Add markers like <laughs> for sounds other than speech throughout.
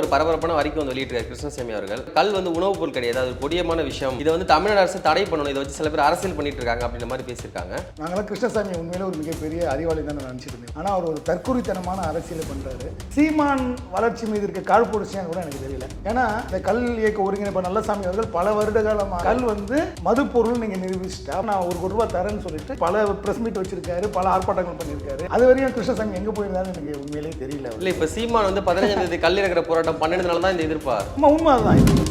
ஒரு பரபரப்பான அறிக்கை வந்து வெளியிட்டிருக்காரு கிருஷ்ணசாமி அவர்கள். கல் வந்து உணவுப் பொருள் கிடையாது அது கொடியமான விஷயம். இதை வந்து தமிழ்நாடு அரசு தடை பண்ணணும் இதை வச்சு சில பேர் அரசியல் பண்ணிட்டு இருக்காங்க அப்படின்ற மாதிரி பேசியிருக்காங்க. நாங்களாம் கிருஷ்ணசாமி உண்மையில ஒரு மிகப்பெரிய அறிவாளி தான் நான் நினச்சிட்டு இருந்தேன். ஆனால் அவர் ஒரு தற்குறித்தனமான அரசியலை பண்ணுறாரு சீமான் வளர்ச்சி மீது இருக்க காழ்ப்புணர்ச்சியான்னு கூட எனக்கு தெரியல. ஏன்னா இந்த கல் இயக்க ஒருங்கிணைப்பு நல்லசாமி அவர்கள் பல வருட காலமாக கல் வந்து மது பொருள் நீங்கள் நிரூபிச்சிட்டா நான் ஒரு கோடி ரூபாய் தரேன்னு சொல்லிட்டு பல ப்ரெஸ் மீட் வச்சிருக்காரு பல ஆர்ப்பாட்டங்கள் பண்ணியிருக்காரு. அது வரையும் கிருஷ்ணசாமி எங்கே போயிருந்தாலும் எனக்கு உண்மையிலேயே தெரியல. இல்ல இப்ப சீமான் வந்து பதினஞ்சாம் தேதி கல் இறக்குற போராட்டம் பன்னெண்டு தான் இந்த எதிர்ப்பா ஆமா உண்மை அதுதான்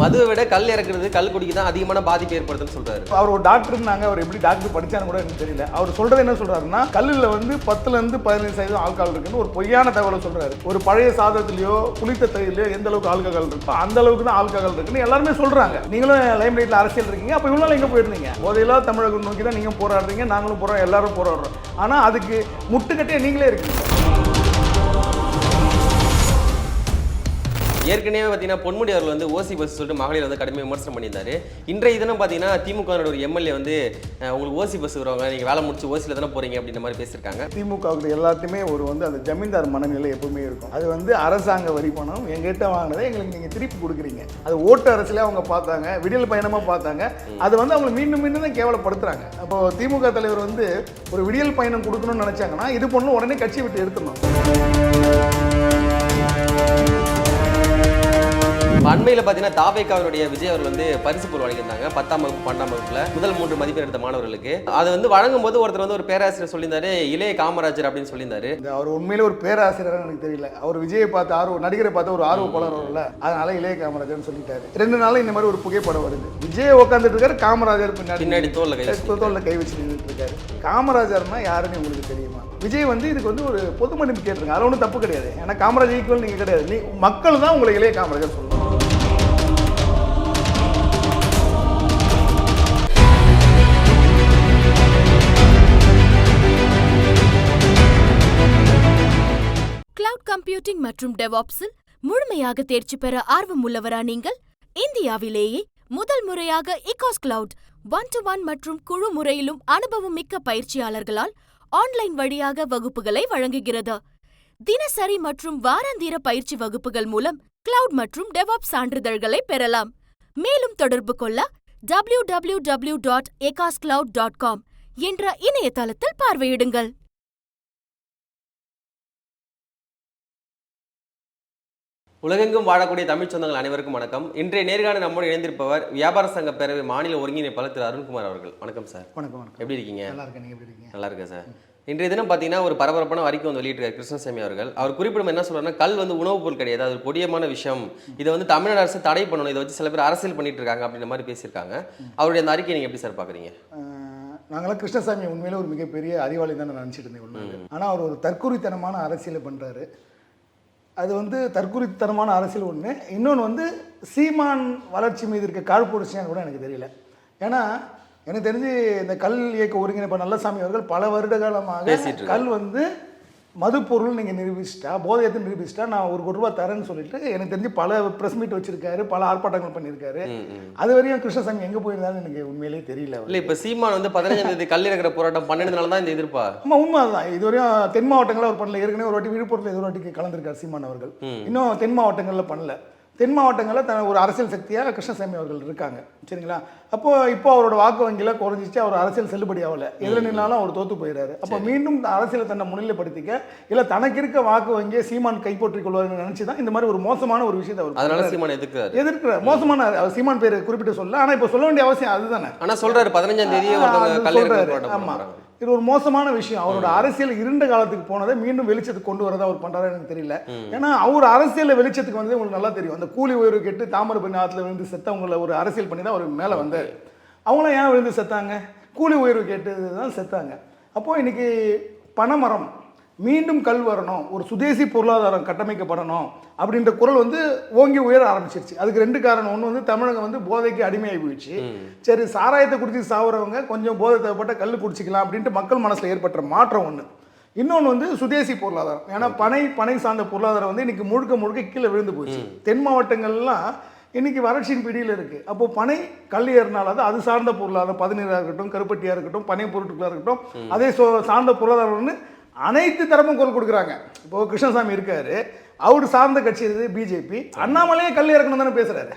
மதுவை விட கல் இறக்குறது கல் குடிக்கு தான் அதிகமான பாதிப்பு ஏற்படுதுன்னு சொல்றாரு. அவர் ஒரு டாக்டர்னாங்க அவர் எப்படி டாக்டர் படிச்சான்னு கூட எனக்கு தெரியல. அவர் சொல்றது என்ன சொல்றாருன்னா கல்லில் வந்து பத்துல இருந்து பதினஞ்சு சதவீதம் ஆல்கஹால் இருக்குன்னு ஒரு பொய்யான தகவலை சொல்றாரு. ஒரு பழைய சாதத்திலயோ புளித்த தயிரிலையோ எந்த அளவுக்கு ஆல்கஹால் இருக்கோ அந்த அளவுக்கு தான் ஆல்கஹால் இருக்குன்னு எல்லாருமே சொல்றாங்க. நீங்களும் லைம் லைட்ல அரசியல் இருக்கீங்க அப்போ இவ்வளோ எங்க போயிருந்தீங்க? போதையில்லா தமிழகம் நோக்கி தான் நீங்க போராடுறீங்க நாங்களும் போறோம் எல்லாரும் போராடுறோம். ஆனா அதுக்கு முட்டுக்கட்டே நீங்களே இருக்கீங்க. ஏற்கனவே பார்த்தீங்கன்னா பொன்முடி அவர்கள் வந்து ஓசி பஸ் சொல்லிட்டு மகளிர் வந்து கடுமையாக விமர்சனம் பண்ணியிருந்தாரு. இன்றைய தினம் பார்த்தீங்கன்னா திமுக ஒரு எம்எல்ஏ வந்து உங்களுக்கு ஓசி பஸ் வருவாங்க நீங்கள் வேலை முடிச்சு ஓசியில் தானே போறீங்க அப்படின்ற மாதிரி பேசியிருக்காங்க. திமுகவுக்கு எல்லாத்தையுமே ஒரு வந்து அந்த ஜமீன்தார் மனநிலை எப்பவுமே இருக்கும். அது வந்து அரசாங்க வரி பணம் எங்கிட்ட வாங்கினதை எங்களுக்கு நீங்கள் திருப்பி கொடுக்குறீங்க. அது ஓட்டு அரசியலே அவங்க பார்த்தாங்க விடியல் பயணமாக பார்த்தாங்க. அது வந்து அவங்க மீண்டும் மீண்டும் தான் கேவலப்படுத்துறாங்க. அப்போ திமுக தலைவர் வந்து ஒரு விடியல் பயணம் கொடுக்கணும்னு நினைச்சாங்கன்னா இது பொண்ணு உடனே கட்சி விட்டு எடுத்துடணும். அண்மையில் பார்த்தீங்கன்னா தாவேக்காவினுடைய விஜய் அவர்கள் வந்து பரிசு பொருள் வழங்கியிருந்தாங்க பத்தாம் வகுப்பு பன்னெண்டாம் வகுப்புல. முதல் மூன்று மதிப்பெண் எடுத்த மாணவர்களுக்கு. அது வந்து வழங்கும் போது ஒருத்தர் வந்து ஒரு பேராசிரியர் சொல்லியிருந்தாரு இளைய காமராஜர் அப்படின்னு சொல்லியிருந்தாரு. அவர் உண்மையிலே ஒரு பேராசிரியர்னு எனக்கு தெரியல. அவர் விஜயை பார்த்து ஆர்வம் நடிகரை பார்த்து ஒரு ஆர்வப்பாளர் வரல அதனால இளைய காமராஜர்னு சொல்லிட்டாரு. ரெண்டு நாள் இந்த மாதிரி ஒரு புகைப்படம் வருது. விஜய் உட்காந்துட்டு இருக்காரு காமராஜர் பின்னாடி பின்னாடி தோல்ல கை. தோல்ல கை வச்சு நின்றுட்டு இருக்காரு. காமராஜர்னா யாருன்னு உங்களுக்கு தெரியுமா? விஜய் வந்து இதுக்கு வந்து ஒரு பொது மன்னிப்பு கேட்டிருங்க அதில் ஒன்றும் தப்பு கிடையாது. ஏன்னா காமராஜர் ஈக்குவல் நீங்கள் கிடையாது. நீ மக்கள் தான் உங்களை இளைய காமராஜர் சொல்லணும். கிளவுட் கம்ப்யூட்டிங் மற்றும் டெவாப்ஸில் முழுமையாக தேர்ச்சி பெற ஆர்வம் உள்ளவரா நீங்கள்? இந்தியாவிலேயே முதல் முறையாக இகாஸ் கிளவுட் ஒன் டு ஒன் மற்றும் குழு முறையிலும் அனுபவம் மிக்க பயிற்சியாளர்களால் ஆன்லைன் வழியாக வகுப்புகளை வழங்குகிறது. தினசரி மற்றும் வாராந்திர பயிற்சி வகுப்புகள் மூலம் கிளவுட் மற்றும் டெவாப் சான்றிதழ்களை பெறலாம். மேலும் தொடர்பு கொள்ள W W W dot dot com என்ற இணையதளத்தில் பார்வையிடுங்கள். உலகெங்கும் வாழக்கூடிய தமிழ் சொந்தங்கள் அனைவருக்கும் வணக்கம். இன்றைய நேர்காணல் நம்மோடு இணைந்திருப்பவர் வியாபார சங்க பேரவை மாநில ஒருங்கிணைப்பாளர் திரு அருண்குமார் அவர்கள். வணக்கம் சார். வணக்கம் வணக்கம். எப்படி இருக்கீங்க? நல்லா இருக்கேன். நீங்கள் எப்படி இருக்கீங்க? நல்லா இருக்கேன் சார். இன்றைய தினம் பார்த்தீங்கன்னா ஒரு பரபரப்பான அறிக்கை வந்து வெளியிட்டிருக்காரு கிருஷ்ணசாமி அவர்கள். அவர் குறிப்பிடும் என்ன சொல்றாருன்னா கல் வந்து உணவுப் பொருள் கிடையாது. அது ஒரு கொடியமான விஷயம். இதை வந்து தமிழ்நாடு அரசு தடை பண்ணணும். இதை வச்சு சில பேர் அரசியல் பண்ணிட்டு இருக்காங்க அப்படின்ற மாதிரி பேசியிருக்காங்க. அவருடைய அந்த அறிக்கையை நீங்க எப்படி சார் பாக்குறீங்க? நாங்களாம் கிருஷ்ணசாமி உண்மையில ஒரு மிகப்பெரிய அறிவாளி தான் நான் நினச்சிட்டு இருந்தேன் உண்மையில. ஆனால் அவர் ஒரு தற்குறித்தனமான அரசியலை பண்ணுறாரு அது வந்து தற்குறித்தனமான அரசியல் ஒன்று இன்னொன்று வந்து சீமான் வளர்ச்சி மீது இருக்க காழ்ப்புணர்ச்சியான்னு கூட எனக்கு தெரியல ஏன்னா எனக்கு தெரிஞ்சு இந்த கல் இயக்க ஒருங்கிணைப்பு நல்லசாமி அவர்கள் பல வருட காலமாக. கல் வந்து மது பொருள் நீங்கள் நிரூபிச்சிட்டா போதையத்தை நிரூபிச்சிட்டா நான் ஒரு ரூபாய் தரேன்னு சொல்லிட்டு எனக்கு தெரிஞ்சு பல ப்ரெஸ் மீட் வச்சிருக்காரு பல ஆர்ப்பாட்டங்கள் பண்ணியிருக்காரு. அது வரையும் கிருஷ்ணசாமி எங்கே போயிருந்தாலும் எனக்கு உண்மையிலேயே தெரியல. இல்ல இப்ப சீமான் வந்து பதினஞ்சாம் தேதி கல் இறக்குற போராட்டம் பன்னெண்டு தான் இந்த எதிர்ப்பா ஆமா உண்மை அதுதான் இதுவரையும் தென் மாவட்டங்களில் அவர் பண்ணல ஏற்கனவே ஒரு வாட்டி விழுப்புரத்தில் ஒரு வாட்டி கலந்துருக்கார் சீமான் அவர்கள். இன்னும் தென் மாவட்டங்களில் பண்ணல தென் மாவட்டங்களில் த ஒரு அரசியல் சக்தியாக கிருஷ்ணசாமி அவர்கள் இருக்காங்க. சரிங்களா? அப்போ இப்போ அவரோட வாக்கு வங்கியில் குறைஞ்சிச்சு அவர் அரசியல் செல்லுபடி ஆகல. எதில் நின்னாலும் அவர் தோத்து போயிடுறாரு. அப்போ மீண்டும் அரசியலை தன்னை முன்னிலைப்படுத்திக்க இல்லை தனக்கு இருக்க வாக்கு வங்கியை சீமான் கைப்பற்றிக் கொள்வார்னு நினச்சி தான் இந்த மாதிரி ஒரு மோசமான ஒரு விஷயத்தை அவர் அதனால. சீமான் எதிர்க்கிறாரு. எதிர்க்கிற மோசமான அவர் சீமான் பேர் குறிப்பிட்டு சொல்ல ஆனால் இப்போ சொல்ல வேண்டிய அவசியம் அதுதானே. ஆனா சொல்றாரு பதினஞ்சாம் தேதியே ஆ, ஒருத்தவங்க இது ஒரு மோசமான விஷயம். அவரோட அரசியல் இருண்ட காலத்துக்கு போனதை மீண்டும் வெளிச்சத்துக்கு கொண்டு வரதா அவர் பண்றாரு எனக்கு தெரியல. ஏன்னா அவர் அரசியல் வெளிச்சத்துக்கு வந்தது உங்களுக்கு நல்லா தெரியும். அந்த கூலி உயர்வு கேட்டு தாமிரபரணி ஆத்துல விழுந்து செத்தவங்கள ஒரு அரசியல் பண்ணி தான் அவர் மேலே வந்தார். அவங்களாம் ஏன் விழுந்து செத்தாங்க? கூலி உயர்வு கேட்டு தான் செத்தாங்க. அப்போ இன்னைக்கு பனைமரம் மீண்டும் கல் வரணும் ஒரு சுதேசி பொருளாதாரம் கட்டமைக்கப்படணும் அப்படின்ற குரல் வந்து ஓங்கி உயர ஆரம்பிச்சிருச்சு. அதுக்கு ரெண்டு காரணம். ஒன்று வந்து தமிழகம் வந்து போதைக்கு அடிமையாகி போயிடுச்சு. சரி சாராயத்தை குடிச்சு சாவுறவங்க கொஞ்சம் போதை தேவைப்பட்ட கல் குடிச்சிக்கலாம் அப்படின்ட்டு மக்கள் மனசில் ஏற்பட்ட மாற்றம் ஒன்று இன்னொன்று வந்து சுதேசி பொருளாதாரம். ஏன்னா பனை பனை சார்ந்த பொருளாதாரம் வந்து இன்னைக்கு முழுக்க முழுக்க கீழே விழுந்து போச்சு. தென் மாவட்டங்கள்லாம் இன்னைக்கு வறட்சியின் பிடியில் இருக்குது அப்போ பனை கல் ஏறினால அது அது சார்ந்த பொருளாதாரம் பதநீராக இருக்கட்டும் கருப்பட்டியாக இருக்கட்டும் பனை பொருட்களாக இருக்கட்டும் அதே சோ சார்ந்த பொருளாதாரம் வந்து அனைத்து தரப்பும் குரல் கொடுக்குறாங்க. இப்போ கிருஷ்ணசாமி இருக்காரு. அவர் சார்ந்த கட்சி இது பிஜேபி. அண்ணாமலையே கல் இறக்கணும் தானே பேசுறாரு.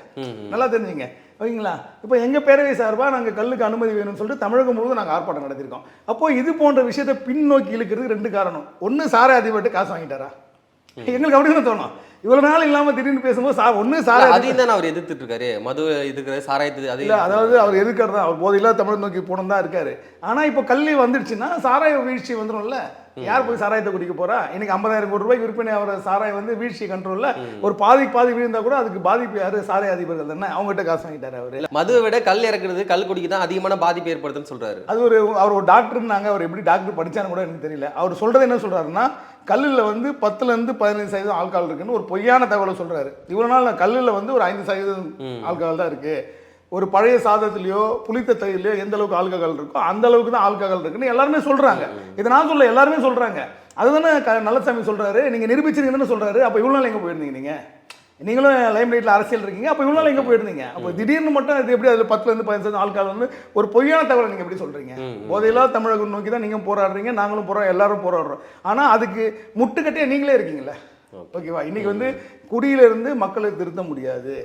நல்லா தெரிஞ்சுங்க. ஓகேங்களா? இப்போ எங்கள் பேரவை சார்பாக நாங்கள் கல்லுக்கு அனுமதி வேணும்னு சொல்லிட்டு தமிழகம் முழுவதும் நாங்கள் ஆர்ப்பாட்டம் நடத்தியிருக்கோம். அப்போ இது போன்ற விஷயத்தை பின்னோக்கி இழுக்கிறதுக்கு ரெண்டு காரணம். ஒன்று சாரை அதிபர்கிட்ட காசு வாங்கிட்டாரா? எங்களுக்கு அப்படின்னு தோணும். இவ்வளவு நாள் இல்லாம திடீர்னு பேசும்போது சா ஒன்று சாரை அதையும் தானே அவர் எதிர்த்துட்டு இருக்காரு. மது எதிர்க்கிறது சாராயத்து அது இல்ல அதாவது அவர் எதிர்க்கிறது தான் அவர் போதையில்லா தமிழ் நோக்கி போனம் தான் இருக்காரு. ஆனா இப்போ கல்வி வந்துடுச்சுன்னா சாராய வீழ்ச்சி வந்துரும்ல யார் போய் சாராயத்தை குடிக்க போறா? இன்னைக்கு ஐம்பதாயிரம் கோடி ரூபாய்க்கு விற்பனை ஆகிற சாராயம் வந்து வீழ்ச்சி கண்ட்ரோல்ல ஒரு பாதி பாதி விழுந்தா கூட அதுக்கு பாதிப்பு யாரு? சாராய அதிபர்கள் தானே. அவங்ககிட்ட காசு வாங்கிட்டாரு அவரு. மதுவை விட கல் இறக்குறது கல் குடிக்கு தான் அதிகமான பாதிப்பு ஏற்படுதுன்னு சொல்றாரு. அது ஒரு அவர் ஒரு டாக்டர்னாங்க அவர் எப்படி டாக்டர் படிச்சான்னு கூட எனக்கு தெரியல. அவர் சொல்றது என்ன சொல்றாருன்னா கல்லில் வந்து பத்துல இருந்து பதினஞ்சு சதவீதம் ஆல்கால் இருக்குன்னு ஒரு பொய்யான தகவலை சொல்றாரு. இவ்வளவு நாள் கல்லில் வந்து ஒரு ஐந்து சதவீதம் ஆல்கஹால் தான் இருக்கு. ஒரு பழைய சாதத்துலயோ புளித்த தயிர்லையோ எந்த அளவுக்கு ஆல்கஹால் இருக்கோ அந்த அளவுக்கு தான் ஆல்கஹால் இருக்குன்னு எல்லாருமே சொல்றாங்க. இதை நான் சொல்ல எல்லாருமே சொல்றாங்க. அதுதானே க- நல்லசாமி சொல்றாரு நீங்க நிரூபிச்சிருக்கீங்கன்னு சொல்றாரு. அப்ப இவ்வளவு நாள் எங்க போயிருந்தீங்க நீங்க? நீங்களும் லைம் லைட்ல அரசியல் இருக்கீங்க அப்போ இவ்வளோ நாள் எங்கே போயிருந்தீங்க? அப்போ திடீர்னு மட்டும் இது எப்படி அதில் பத்துலேருந்து பதினஞ்சு ஆட்கள் வந்து ஒரு பொய்யான தகவலை நீங்கள் எப்படி சொல்கிறீங்க போதையில்லா தமிழகம் நோக்கி தான் நீங்கள் போராடுறீங்க நாங்களும் போகிறோம் எல்லாரும் போராடுறோம். ஆனால் அதுக்கு முட்டுக்கட்டியே நீங்களே இருக்கீங்களா ஓகேவா? இன்னைக்கு வந்து குடியிலிருந்து மக்களை திருத்த முடியாது.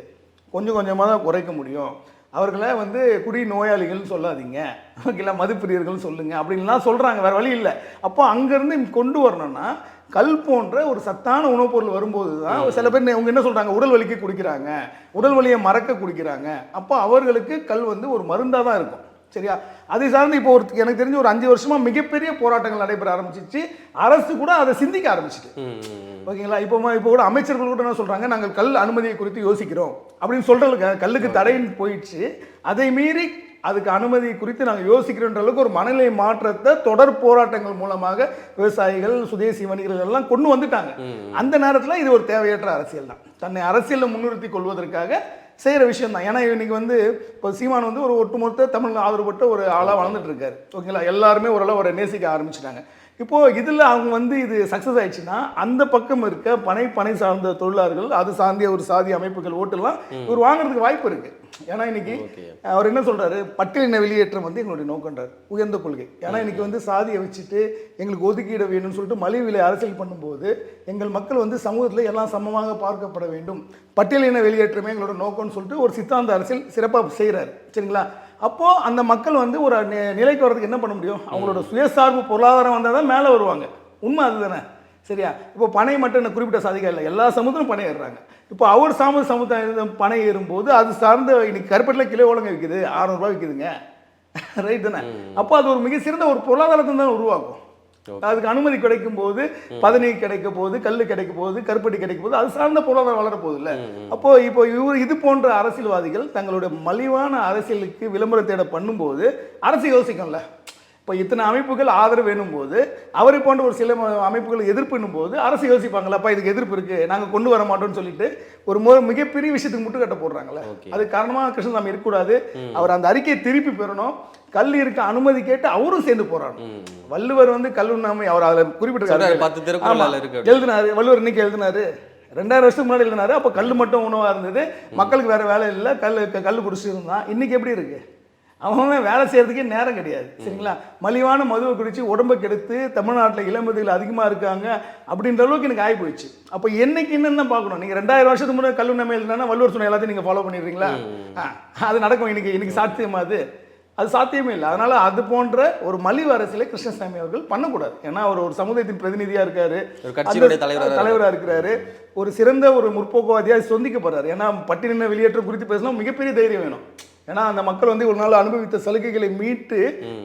கொஞ்சம் கொஞ்சமாக தான் குறைக்க முடியும். அவர்களை வந்து குடி நோயாளிகள்னு சொல்லாதீங்க. ஓகேங்களா மதுப்பிரியர்கள்னு சொல்லுங்க. அப்படின்லாம் சொல்கிறாங்க வேறு வழி இல்லை. அப்போ அங்கேருந்து கொண்டு வரணும்னா கல் போன்ற ஒரு சத்தான உணவுப் பொருள் வரும்போது தான் சில பேர் அவங்க என்ன சொல்கிறாங்க உடல் வலிக்கு குடிக்கிறாங்க. உடல் வலியை மறக்க குடிக்கிறாங்க. அப்போ அவர்களுக்கு கல் வந்து ஒரு மருந்தாக தான் இருக்கும். சரியா? அதை சார்ந்து இப்போ ஒரு எனக்கு தெரிஞ்ச ஒரு அஞ்சு வருஷமா மிகப்பெரிய போராட்டங்கள் நடைபெற ஆரம்பிச்சிச்சு. அரசு கூட அதை சிந்திக்க ஆரம்பிச்சிட்டு. ஓகேங்களா? இப்போ இப்போ கூட அமைச்சர்கள் கூட என்ன சொல்றாங்க? நாங்கள் கல் அனுமதியை குறித்து யோசிக்கிறோம். அப்படின்னு சொல்றதுக்கு கல்லுக்கு தடைன்னு போயிடுச்சு. அதை மீறி அதுக்கு அனுமதி குறித்து நாங்கள் யோசிக்கிறோன்ற அளவுக்கு ஒரு மனநிலை மாற்றத்தை தொடர் போராட்டங்கள் மூலமாக விவசாயிகள் சுதேசி வணிகர்கள் எல்லாம் கொண்டு வந்துட்டாங்க. அந்த நேரத்தில் இது ஒரு தேவையற்ற அரசியல் தான். தன்னை அரசியலில் முன்னிறுத்தி கொள்வதற்காக செய்கிற விஷயம் தான் ஏன்னா இன்னைக்கு வந்து இப்போ சீமான் வந்து ஒரு ஒட்டுமொத்த தமிழ் ஆதரவுப்பட்ட ஒரு ஆளாக வளர்ந்துட்டு இருக்காரு. ஓகேங்களா? எல்லாருமே ஓரளவு அவரை நேசிக்க ஆரம்பிச்சிட்டாங்க. இப்போ இதில் அவங்க வந்து இது சக்ஸஸ் ஆயிடுச்சுன்னா அந்த பக்கம் இருக்க பனை பனை சார்ந்த தொழிலாளர்கள் அது சார்ந்த ஒரு சாதி அமைப்புகள் ஓட்டெல்லாம் இவர் வாங்குறதுக்கு வாய்ப்பு இருக்கு. ஏன்னா இன்னைக்கு. அவர் என்ன சொல்றாரு? பட்டியலின வெளியேற்றம் வந்து எங்களுடைய நோக்கன்றார் உயர்ந்த கொள்கை. ஏன்னா இன்னைக்கு வந்து சாதியை வச்சுட்டு எங்களுக்கு ஒதுக்கீடு வேணும்னு சொல்லிட்டு மலிவு விலை அரசியல் பண்ணும்போது எங்கள் மக்கள் வந்து சமூகத்தில் எல்லாம் சமமாக பார்க்கப்பட வேண்டும். பட்டியலின வெளியேற்றமே எங்களோட நோக்கம்னு சொல்லிட்டு ஒரு சித்தாந்த அரசியல் சிறப்பாக செய்கிறாரு சரிங்களா? அப்போ அந்த மக்கள் வந்து ஒரு நிலைக்கு வர்றதுக்கு என்ன பண்ண முடியும்? அவங்களோட சுயசார்பு பொருளாதாரம் வந்தால் தான் மேலே வருவாங்க. உண்மை அதுதானே? சரியா? இப்போ பனை மட்டும் என்ன குறிப்பிட்ட சாதிக்கா இல்லை. எல்லா சமூகத்திலும் பனை ஏறுறாங்க. இப்போ அவர் சாம சமுதாயம் பனை ஏறும்போது அது சார்ந்த இன்னைக்கு கருப்பட்டில் கிலோ ஒழுங்க விற்குது அறநூறுபா விற்குதுங்க ரைட் <laughs> தானே? அப்போ அது ஒரு மிக சிறந்த ஒரு பொருளாதாரத்தை தான் உருவாக்கும். அதுக்கு அனுமதி கிடைக்கும் போது பதனி கிடைக்க போகுது கல் கிடைக்க போகுது கருப்பட்டி கிடைக்க போகுது அது சார்ந்த பொருளாதாரம் வளர போகுது இல்ல அப்போ இப்போ இவர் இது போன்ற அரசியல்வாதிகள் தங்களுடைய மலிவான அரசியலுக்கு விளம்பர தேட பண்ணும்போது அரசு யோசிக்கும்ல. இப்போ இத்தனை அமைப்புகள் ஆதரவு வேணும் போது அவரை போன்ற ஒரு சில அமைப்புகள் எதிர்ப்புன்னும் போது அரசு யோசிப்பாங்களா அப்பா இதுக்கு எதிர்ப்பு இருக்கு நாங்கள் கொண்டு வர மாட்டோம்னு சொல்லிட்டு ஒரு மிகப்பெரிய விஷயத்துக்கு முட்டுக்கட்ட போடுறாங்களே Okay. அது காரணமாக கிருஷ்ணசாமி இருக்கக்கூடாது. அவர் அந்த அறிக்கையை திருப்பி பெறணும். கல் இருக்க அனுமதி கேட்டு அவரும் சேர்ந்து போராடணும். ம். வள்ளுவர் வந்து கல்லுண்ணாமை அவர் அதில் குறிப்பிட்டிருக்காரு. எழுதினாரு. வள்ளுவர் இன்னைக்கு எழுதினாரு. ரெண்டாயிரம் வருஷத்துக்கு முன்னாடி எழுதினாரு. அப்போ கல் மட்டும் உணவா இருந்தது. மக்களுக்கு வேற வேலை இல்லை. கல் கல் குடிச்சிட்டு இருந்தான் இன்னைக்கு எப்படி இருக்கு? அவன் வேலை செய்யறதுக்கே நேரம் கிடையாது சரிங்களா? மலிவான மதுவை குடிச்சு உடம்பை கெடுத்து தமிழ்நாட்டில் இளம்பதிகள் அதிகமாக இருக்காங்க அப்படின்ற அளவுக்கு எனக்கு ஆகி போயிடுச்சு. அப்போ என்னைக்கு என்னன்னு தான் பார்க்கணும். நீங்கள் ரெண்டாயிரம் வருஷத்துக்கு முன்னாடி கல்லு நம்ம எழுதினா வள்ளுவர் சொன்ன எல்லாத்தையும் நீங்கள் ஃபாலோ பண்ணிடுறீங்களா? அது நடக்கும். இன்னைக்கு இன்னைக்கு சாத்தியமா அது? அது சாத்தியமே இல்லை. அதனால அது போன்ற ஒரு மலிவு அரசியலை கிருஷ்ணசாமி அவர்கள் பண்ணக்கூடாது. ஏன்னா அவர் ஒரு சமுதாயத்தின் பிரதிநிதியா இருக்காரு. ஒரு கட்சியினுடைய அந்த தலைவரா தலைவரா இருக்கிறாரு ஒரு சிறந்த ஒரு முற்போக்குவாதியா சொந்திக்க போறாரு. ஏன்னா பட்டியலின வெளியேற்றம் குறித்து பேசினா மிகப்பெரிய தைரியம் வேணும். ஏன்னா அந்த மக்கள் வந்து ஒரு நாள் அனுபவித்த சலுகைகளை மீட்டு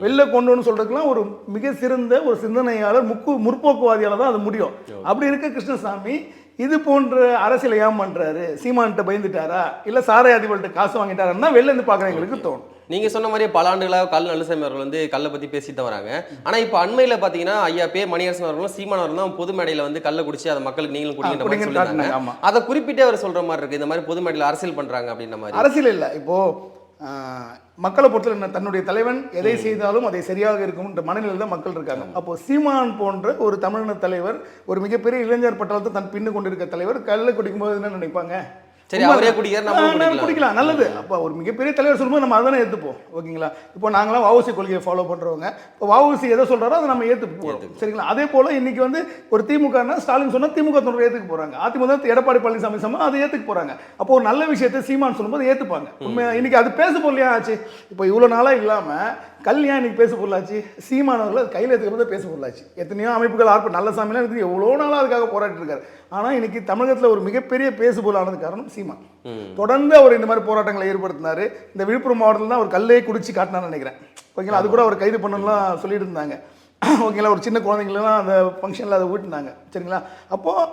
வெளில கொண்டு வந்து சொல்றதுக்குலாம் ஒரு மிக சிறந்த ஒரு சிந்தனையாளர் முக்கு முற்போக்குவாதியால தான் அது முடியும். அப்படி இருக்க கிருஷ்ணசாமி இது போன்ற அரசியலை ஏன் பண்றாரு? சீமான்கிட்ட பயந்துட்டாரா? இல்ல சாரை அதிபர்கிட்ட காசு வாங்கிட்டாருன்னா வெளில இருந்து பாக்குறவங்களுக்கு தோணும். நீங்க சொன்ன மாதிரியே பல ஆண்டுகளாக கல் நல்லசாமி அவர்கள் வந்து கல்லை பத்தி பேசிட்டு தான் வராங்க. ஆனா இப்போ அண்மையில பாத்தீங்கன்னா ஐயா பே மணியரசன் அவர்களும் சீமான் அவர்களும் தான் பொது மேடையில வந்து கல்லை குடிச்சு அதை மக்களுக்கு நீங்களும் குடிக்கின்ற மாதிரி ஆமா. அதை குறிப்பிட்டே அவர் சொல்ற மாதிரி இருக்கு. இந்த மாதிரி பொது மேடையில அரசியல் பண்றாங்க அப்படின்ற மாதிரி. அரசியல் இல்லை. இப்போ மக்களை பொறுத்தவரை என்ன, தன்னுடைய தலைவன் எதை செய்தாலும் அதை சரியாக இருக்கும்ன்ற மனநிலையில் தான் மக்கள் இருக்காங்க. அப்போ சீமான் போன்ற ஒரு தமிழின தலைவர் ஒரு மிகப்பெரிய இளைஞர் பட்டாளத்தை தன் பின்னு கொண்டிருக்க தலைவர் கல்லை குடிக்கும்போது என்ன நினைப்பாங்க? சரி அவரே நம்மளும் நான் குடிக்கலாம். நல்லது. அப்போ ஒரு மிகப்பெரிய தலைவர் சொல்லும்போது நம்ம அதனை ஏற்றுப்போம் ஓகேங்களா? இப்போ நாங்களாம் வவுசி கொள்கையை ஃபாலோ பண்ணுறவங்க இப்போ வவுசி எதை சொல்கிறாரோ அதை நம்ம ஏற்றுக்கு போகிறோம் சரிங்களா? அதே போல் இன்னைக்கு வந்து ஒரு திமுகனா ஸ்டாலின் சொன்னால் திமுக தொண்டர் ஏற்றுக்க போகிறாங்க அதிமுக எடப்பாடி பழனிசாமி சொன்னால் அதை ஏற்றுக்க போகிறாங்க அப்போ ஒரு நல்ல விஷயத்தை சீமான் சொல்லும்போது ஏற்றுப்பாங்க இன்னைக்கு அது பேச பொருளையா ஆச்சு? இப்போ இவ்வளோ நாளாக இல்லாமல் கல்யாணம் இன்னைக்கு பேச பொருளாச்சு சீமானவர்கள் அது கையில் எடுத்துக்கிறது பேச பொருளாச்சு. எத்தனையோ அமைப்புகள் ஆர்ப்ப நல்ல சாமிலாம் இருக்குது. எவ்வளோ நாளாக அதுக்காக போராடிட்டு இருக்காரு ஆனால் இன்னைக்கு தமிழகத்தில் ஒரு மிகப்பெரிய பேசு பொருளானது காரணம் சீமான். தொடர்ந்து அவர் இந்த மாதிரி போராட்டங்களை ஏற்படுத்தினாரு. இந்த விழுப்புரம் மாவட்டத்தில் தான் அவர் கல்லே குடிச்சு காட்டினான்னு நினைக்கிறேன். ஓகேங்களா? அது கூட அவர் கைது பண்ணணும்லாம் சொல்லிட்டு இருந்தாங்க. ஓகேங்களா? ஒரு சின்ன குழந்தைங்களெல்லாம் அந்த ஃபங்க்ஷனில் அதை ஊட்டினாங்க. சரிங்களா? அப்போது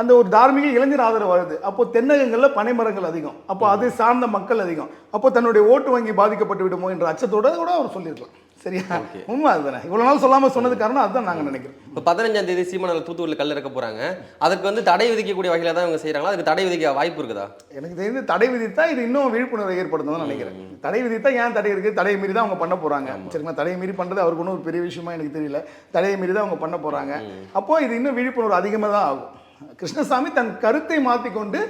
அந்த ஒரு தார்மீக இளைஞர் ஆதரவு வருது. அப்போ தென்னகங்களில் பனைமரங்கள் அதிகம். அப்போ அது சார்ந்த மக்கள் அதிகம். அப்போ தன்னுடைய ஓட்டு வங்கி பாதிக்கப்பட்டு விடுமோ என்ற அச்சத்தோட கூட அவர் சொல்லியிருக்கலாம். சரியா? உண்மை அதுதானே. இவ்வளோ நாள் சொல்லாமல் சொன்னது காரணம் அதுதான் நாங்கள் நினைக்கிறோம். இப்போ பதினஞ்சாம் தேதி சீமானில் தூத்துக்குடியில் கல் இறக்க போறாங்க. அதுக்கு வந்து தடை விதிக்கக்கூடிய வகையில தான் இவங்க செய்றாங்களா? அதுக்கு தடை விதிக்க வாய்ப்பு இருக்குதா? எனக்கு தெரிந்து தடை விதித்தா இது இன்னும் விழிப்புணர்வை ஏற்படுத்தும் நினைக்கிறேன். தடை விதித்தா ஏன் தடை இருக்குது தடையை மீறி தான் அவங்க பண்ண போகிறாங்க சரிங்களா? தடையை மீறி பண்ணுறது அவருக்கு ஒன்றும் ஒரு பெரிய விஷயமா எனக்கு தெரியல. தடையை மீறி தான் அவங்க பண்ண போகிறாங்க அப்போ இது இன்னும் விழிப்புணர்வு அதிகமாக தான் ஆகும். கிருஷ்ணசாமி தன் கருத்தை மாற்றிக்கொண்டு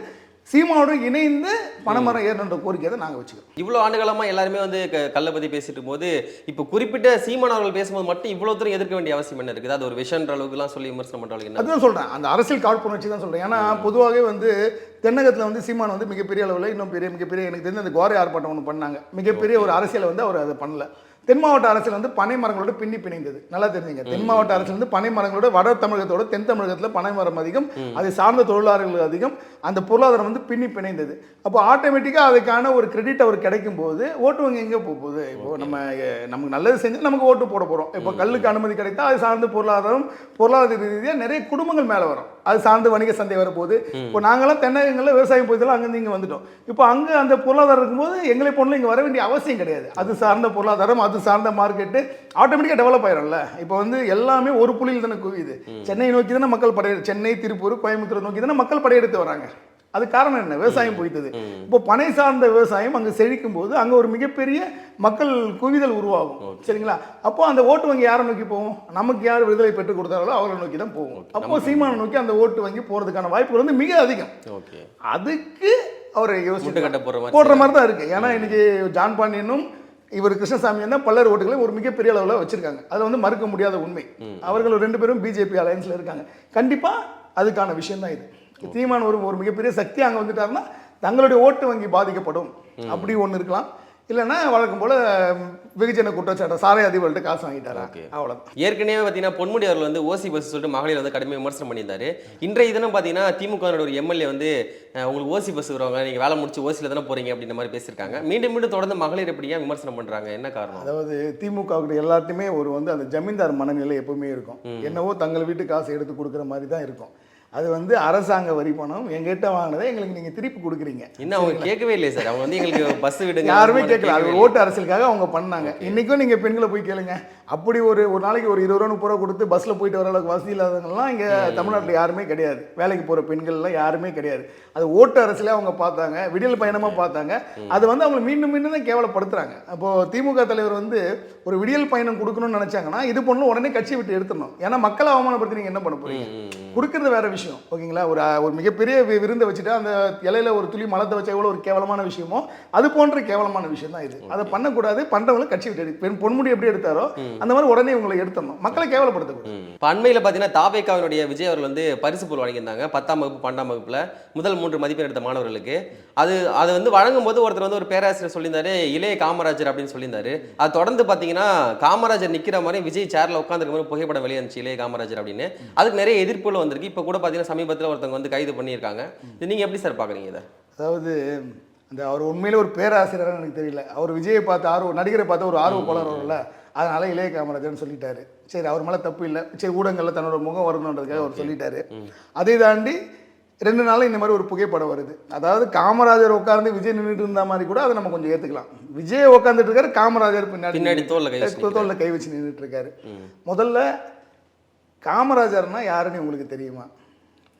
சீமாவோடு இணைந்து பணமரம் ஏறணுன்ற கோரிக்கையை நாங்கள் வச்சுக்கிறோம். இவ்வளோ ஆண்டுகாலமா எல்லாருமே வந்து க- கல்லை பத்தி பேசிட்டு போது இப்போ குறிப்பிட்ட சீமான் அவர்கள் பேசும்போது மட்டும் இவ்வளோ தூரம் எதிர்க்க வேண்டிய அவசியம் என்ன இருக்குது? அது ஒரு விஷன்ற அளவுக்குலாம் சொல்லி விமர்சனம் பண்றாங்க என்ன? அதுதான் சொல்கிறேன் அந்த அரசியல் காழ்ப்புணர்ச்சி தான் சொல்கிறேன் ஏன்னா பொதுவாகவே வந்து தென்னகத்தில் வந்து சீமான் வந்து மிகப்பெரிய அளவில் இன்னும் பெரிய மிகப்பெரிய எனக்கு தெரிஞ்ச அந்த கோரை ஆர்ப்பாட்டம் ஒன்று பண்ணாங்க. மிகப்பெரிய ஒரு அரசியலை வந்து அவர் அதை பண்ணல. தென் மாவட்ட அரசியல் வந்து பனை மரங்களோட பின்னி பிணைந்தது. நல்லா தெரிஞ்சுங்க. தென் மாவட்ட அரசியல் வந்து பனை மரங்களோட வட தமிழகத்தோட தென் தமிழகத்தில் பனை மரம் அதிகம் அதை சார்ந்த தொழிலாளர்கள் அதிகம் அந்த பொருளாதாரம் வந்து பின்னி பிணைந்தது. அப்போ ஆட்டோமேட்டிக்காக அதுக்கான ஒரு கிரெடிட் அவர் கிடைக்கும் போது ஓட்டு வங்கி எங்கே போக போகுது? இப்போ நம்ம நமக்கு நல்லது செஞ்சால் நமக்கு ஓட்டு போட போகிறோம் இப்போ கல்லுக்கு அனுமதி கிடைத்தா அது சார்ந்த பொருளாதாரம் பொருளாதார ரீதியாக நிறைய குடும்பங்கள் மேலே வரும். அது சார்ந்து வணிக சந்தை வரப்போகுது. இப்போ நாங்களாம் தென்னகங்களில் விவசாயம் போயதெல்லாம் அங்கேருந்து இங்கே வந்துட்டோம். இப்போ அங்கே அந்த பொருளாதாரம் இருக்கும்போது எங்களை போல இங்கே வர வேண்டிய அவசியம் கிடையாது. அது சார்ந்த பொருளாதாரம் அது சார்ந்த மார்க்கெட்டு ஆட்டோமேட்டிக்காக டெவலப் ஆயிரும்ல. இப்போ வந்து எல்லாமே ஒரு புள்ளியில் தானே குவியுது. சென்னை நோக்கி தானே மக்கள் படை சென்னை திருப்பூர் கோயம்புத்தூர் நோக்கி தானே மக்கள் படையெடுத்து வராங்க. அது காரணம் என்ன? விவசாயம் போயிட்டது. இப்போ பனை சார்ந்த விவசாயம் அங்கே செழிக்கும் போது அங்கே ஒரு மிகப்பெரிய மக்கள் குவிதல் உருவாகும். சரிங்களா? அப்போ அந்த ஓட்டு வங்கி யாரை நோக்கி போகும்? நமக்கு யார் விடுதலை பெற்றுக் கொடுத்தாங்களோ அவங்களை நோக்கி தான் போகும். அப்போ சீமானை நோக்கி அந்த ஓட்டு வங்கி போகிறதுக்கான வாய்ப்புகள் வந்து மிக அதிகம். அதுக்கு அவர் யோசிச்சு போடுற மாதிரி தான் இருக்கு. ஏன்னா இன்னைக்கு ஜான் பாண்டியனும் இவர் கிருஷ்ணசாமி தான் பல்லர் ஓட்டுகளை ஒரு மிகப்பெரிய அளவில் வச்சிருக்காங்க. அதில் வந்து மறுக்க முடியாத உண்மை. அவர்கள் ரெண்டு பேரும் பிஜேபி அலையன்ஸ்ல இருக்காங்க. கண்டிப்பா அதுக்கான விஷயம் தான் இது. தீமான் ஒரு ஒரு மிகப்பெரிய சக்தி அங்கே வந்துட்டாருன்னா தங்களுடைய ஓட்டு வங்கி பாதிக்கப்படும். அப்படி ஒன்று இருக்கலாம். இல்லைன்னா வழக்கம் போல வெகுஜன குற்றச்சாட்டு சாலை அதிபர்கள்ட்ட காசு வாங்கிட்டாரா. அவ்வளோதான் ஏற்கனவே பார்த்தீங்கன்னா பொன்முடி அவர்கள் வந்து ஓசி பஸ் சொல்லிட்டு மகளிர் வந்து கடுமையாக விமர்சனம் பண்ணியிருந்தாரு. இன்றைய தினம் பார்த்தீங்கன்னா திமுக ஒரு எம்எல்ஏ வந்து உங்களுக்கு ஓசி பஸ் வருவாங்க நீங்கள் வேலை முடிச்சு ஓசியில் தானே போறீங்க? அப்படின்ற மாதிரி பேசியிருக்காங்க. மீண்டும் மீண்டும் தொடர்ந்து மகளிர் எப்படி ஏன் விமர்சனம் பண்றாங்க? என்ன காரணம்? அதாவது திமுக எல்லாத்தையுமே ஒரு வந்து அந்த ஜமீன்தார் மனநிலை எப்பவுமே இருக்கும். என்னவோ தங்கள் வீட்டு காசு எடுத்து கொடுக்குற மாதிரி தான் இருக்கும். அது வந்து அரசாங்க வரி பணம். எங்கிட்ட வாங்கினதை எங்களுக்கு நீங்க திருப்பி கொடுக்குறீங்க. இன்னும் அவங்க கேட்கவே இல்லையே சார். அவங்க வந்து எங்களுக்கு பஸ் விடுங்க. யாருமே கேட்கல. அது ஓட்டு அரசியலுக்காக அவங்க பண்ணாங்க. இன்னைக்கும் நீங்க பெண்களை போய் கேளுங்க. அப்படி ஒரு ஒரு நாளைக்கு ஒரு இருபது ரூபா முப்பது ரூபா கொடுத்து பஸ்ல போயிட்டு வர அளவுக்கு வசதி இல்லாதவங்கலாம் இங்க தமிழ்நாட்டில் யாருமே கிடையாது. வேலைக்கு போற பெண்கள்லாம் யாருமே கிடையாது. அது ஓட்டு அரசியலே அவங்க பார்த்தாங்க விடியல் பயணமா பார்த்தாங்க. அது வந்து அவங்க மீண்டும் மீண்டும் தான் கேவலப்படுத்துறாங்க. அப்போ திமுக தலைவர் வந்து ஒரு விடியல் பயணம் கொடுக்கணும்னு நினைச்சாங்கன்னா இது பண்ணணும் உடனே கட்சி விட்டு எடுத்துடணும். ஏன்னா மக்களை அவமானப்படுத்தி நீங்க என்ன பண்ண ம். கொடுக்கறது வேற விஷயம். ஓகேங்களா? ஒரு ஒரு மிகப்பெரிய விருந்தை வச்சுட்டு அந்த இலையில ஒரு துளி மலத்தை வச்சா எவ்வளோ ஒரு கேவலமான விஷயமோ அது போன்ற கேவலமான விஷயம் தான் இது அதை பண்ணக்கூடாது பண்றவங்களை கட்சி விட்டு பொன்முடி எப்படி எடுத்தாரோ அந்த மாதிரி உடனே இவங்களை எடுத்துடணும். மக்களை கேவலப்படுத்தக்கூடாது. இப்ப அண்மையில் பார்த்தீங்கன்னா தாவேக்காவினுடைய விஜய் அவர்கள் வந்து பரிசு பொருள் வழங்கியிருந்தாங்க பத்தாம் வகுப்பு பன்னெண்டாம் வகுப்புல முதல் மூன்று மதிப்பெண் எடுத்த மாணவர்களுக்கு. அது அது வந்து வழங்கும் போது ஒருத்தர் வந்து ஒரு பேராசிரியர் சொல்லியிருந்தாரு இளைய காமராஜர் அப்படின்னு சொல்லியிருந்தாரு. அது தொடர்ந்து பார்த்தீங்கன்னா காமராஜர் நிக்கிற மாதிரி விஜய் சேர்ல உட்காந்துருக்க மாதிரி புகைப்படம் வெளியே இருந்துச்சு இளைய காமராஜர் அப்படின்னு. அதுக்கு நிறைய எதிர்ப்புகள் வந்திருக்கு. இப்போ கூட பார்த்தீங்கன்னா சமீபத்தில் ஒருத்தவங்க வந்து கைது பண்ணியிருக்காங்க. இது நீங்க எப்படி சார் பாக்குறீங்க இதை? அதாவது அந்த அவர் உண்மையிலே ஒரு பேராசிரியர்னு எனக்கு தெரியல. அவர் விஜயை பார்த்து ஆர்வம் நடிகரை பார்த்து ஒரு ஆர்வப்பாளர் வரல அதனால இளைய காமராஜர்னு சொல்லிட்டாரு. சரி அவர் மேலே தப்பு இல்லை. சரி ஊடகங்கள்ல தன்னோட முகம் வரணுன்றதுக்காக அவர் சொல்லிட்டாரு. அதை தாண்டி ரெண்டு நாள் இந்த மாதிரி ஒரு புகைப்படம் வருது. அதாவது காமராஜர் உட்கார்ந்து விஜய் நின்றுட்டு இருந்த மாதிரி கூட அதை நம்ம கொஞ்சம் ஏற்றுக்கலாம் விஜய் உட்காந்துட்டு இருக்காரு காமராஜர் பின்னாடி பின்னாடி தோல்ல கை வச்சு தோல்ல கை வச்சு நின்றுட்டு இருக்காரு. முதல்ல காமராஜர்னா யாருன்னு உங்களுக்கு தெரியுமா?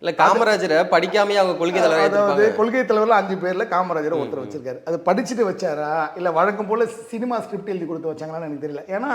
இல்ல காமராஜரை படிக்காமயே அவங்க கொள்கை தலைவரா அதாவது கொள்கை தலைவர்ல அஞ்சு பேர்ல காமராஜர் ஒருத்தர் வச்சிருக்காரு. அது படிச்சுட்டு வச்சாரா? இல்ல வழக்கம் போல சினிமா ஸ்கிரிப்ட் எழுதி கொடுத்து வச்சாங்களான்னு எனக்கு தெரியல. ஏன்னா